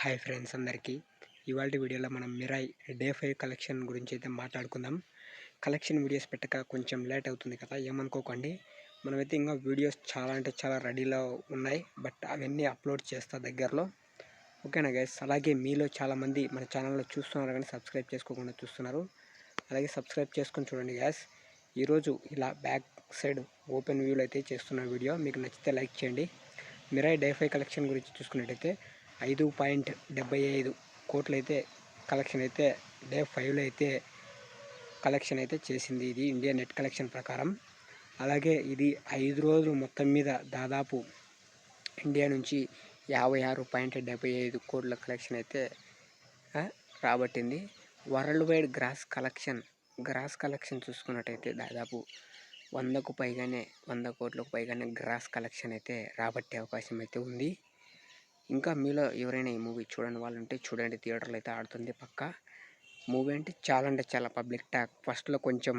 Hi friends అందరికీ. ఇవాళ వీడియోలో మనం మిరాయ్ డే ఫైవ్ కలెక్షన్ గురించి అయితే మాట్లాడుకుందాం. కలెక్షన్ వీడియోస్ పెట్టక కొంచెం లేట్ అవుతుంది కదా ఏమనుకోకండి. మనమైతే ఇంకా వీడియోస్ చాలా అంటే చాలా రెడీలో ఉన్నాయి బట్ అవన్నీ అప్లోడ్ చేస్తా దగ్గరలో. ఓకేనా గైస్ అలాగే మీలో చాలామంది మన ఛానల్లో చూస్తున్నారు కానీ సబ్స్క్రైబ్ చేసుకోకుండా చూస్తున్నారు. అలాగే సబ్స్క్రైబ్ చేసుకొని చూడండి గ్యాస్ ఈరోజు ఇలా బ్యాక్ సైడ్ ఓపెన్ వ్యూలో అయితే చేస్తున్న వీడియో. మీకు నచ్చితే లైక్ చేయండి. మిరాయ్ డైఫై కలెక్షన్ గురించి చూసుకున్నట్టయితే ఐదు పాయింట్ డెబ్బై ఐదు కోట్లు అయితే కలెక్షన్ అయితే డే ఫైవ్లో అయితే కలెక్షన్ అయితే చేసింది ఇది ఇండియా నెట్ కలెక్షన్ ప్రకారం. అలాగే ఇది ఐదు రోజులు మొత్తం మీద దాదాపు ఇండియా నుంచి యాభై ఆరు పాయింట్ డెబ్బై ఐదు కోట్ల కలెక్షన్ అయితే రాబట్టింది. World wide gross collection gross collection చూసుకున్నట్టయితే దాదాపు వందకు పైగానే వంద కోట్లకు పైగానే గ్రాస్ కలెక్షన్ అయితే రాబట్టే అవకాశం అయితే ఉంది. ఇంకా మీలో ఎవరైనా ఈ మూవీ చూడని వాళ్ళు ఉంటే చూడండి థియేటర్లో అయితే ఆడుతుంది పక్క. మూవీ అంటే చాలా అంటే చాలా పబ్లిక్ టాక్. ఫస్ట్లో కొంచెం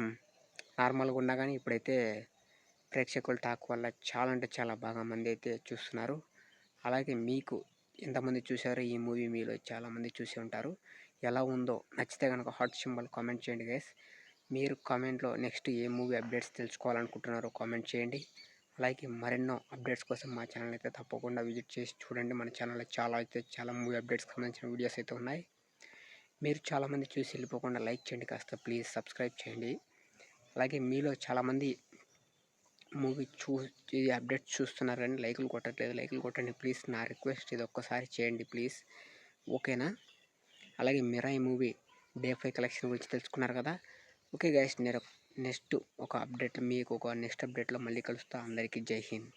నార్మల్గా ఉన్నా కానీ ఇప్పుడైతే ప్రేక్షకుల టాక్ వల్ల చాలా అంటే చాలా బాగా మంది అయితే చూస్తున్నారు. అలాగే మీకు ఎంతమంది చూసారో ఈ మూవీ మీలో చాలామంది చూసి ఉంటారు. ఎలా ఉందో నచ్చితే కనుక హాట్ సింబల్ కామెంట్ చేయండి గైస్. మీరు కామెంట్లో నెక్స్ట్ ఏ మూవీ అప్డేట్స్ తెలుసుకోవాలనుకుంటున్నారో కామెంట్ చేయండి. అలాగే మరెన్నో అప్డేట్స్ కోసం మా ఛానల్ అయితే తప్పకుండా విజిట్ చేసి చూడండి. మన ఛానల్లో చాలా అయితే చాలా మూవీ అప్డేట్స్కి సంబంధించిన వీడియోస్ అయితే ఉన్నాయి. మీరు చాలామంది చూసి వెళ్ళిపోకుండా లైక్ చేయండి. కాస్త ప్లీజ్ సబ్స్క్రైబ్ చేయండి. అలాగే మీలో చాలామంది మూవీ చూ అప్డేట్స్ చూస్తున్నారు కానీ లైకులు కొట్టట్లేదు. లైకులు కొట్టండి ప్లీజ్. నా రిక్వెస్ట్ ఇది ఒక్కసారి చేయండి ప్లీజ్. ఓకేనా? అలాగే Mirai movie day five collection గురించి తెలుసుకున్నారు కదా? ఓకే గైస్ నేను నెక్స్ట్ ఒక అప్డేట్ మీకు ఒక నెక్స్ట్ అప్డేట్లో మళ్ళీ కలుస్తా. అందరికీ జై హింద్.